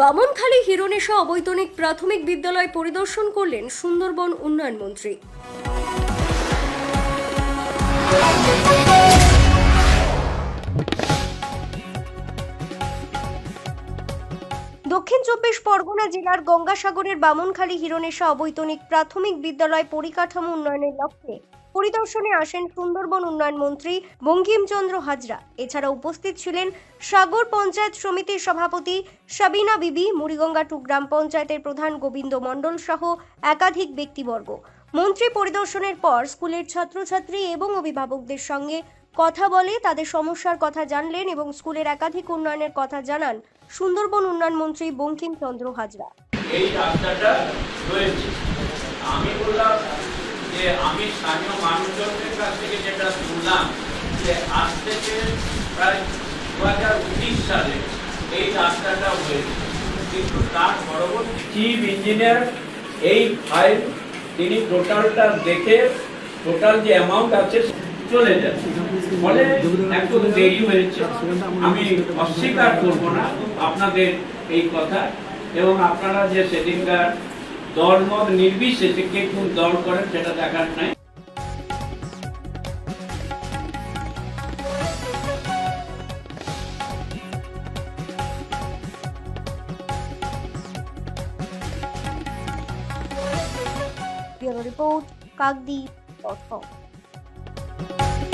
বামনখালী হিরণেশা অবৈতনিক প্রাথমিক বিদ্যালয় পরিদর্শন করলেন সুন্দরবন উন্নয়ন মন্ত্রী। দক্ষিণ চব্বিশ পরগনা জেলার গঙ্গাসাগরের বামনখালী হিরণেশা অবৈতনিক প্রাথমিক বিদ্যালয় পরিকাঠামো উন্নয়নের লক্ষ্যে পরিদর্শনে আসেন সুন্দরবন উন্নয়ন মন্ত্রী বঙ্কিমচন্দ্র হাজরা। এছাড়া উপস্থিত ছিলেন সাগর পঞ্চায়েত সমিতির সভাপতি সাবিনা বিবি, মুড়িগঙ্গা টু গ্রাম পঞ্চায়েতের প্রধান গোবিন্দ মণ্ডল সহ একাধিক ব্যক্তিবর্গ। মন্ত্রী পরিদর্শনের পর স্কুলের ছাত্রছাত্রী এবং অভিভাবকদের সঙ্গে কথা বলে, তাদের সমস্যার কথা জানলেন এবং স্কুলের একাধিক উন্নয়নের কথা জানান সুন্দরবন উন্নয়ন মন্ত্রী বঙ্কিমচন্দ্র হাজরা। এই রাস্তাটা রয়েছে। আমি বললাম যে আমি স্থানীয় মানুষজনের কাছ থেকে যেটা শুনলাম যে আজ থেকে প্রায় দু হাজার উনিশ সালে এই রাস্তাটা হয়েছে। কিন্তু তার পরবর্তী চিফ ইঞ্জিনিয়ার এই ফাইল তিনি টোটালটা দেখে টোটাল যে অ্যামাউন্ট আছে চলে যাচ্ছে ফলে একটু দেরি হয়েছে। আমি অস্বীকার করব না, আপনাদের এই কথা। এবং আপনারা যে সেদিনকার দল মত নির্বিশেষে কে কোন দল করেন সেটা দেখার নাই। Report, Kakdwip dot com Thank you.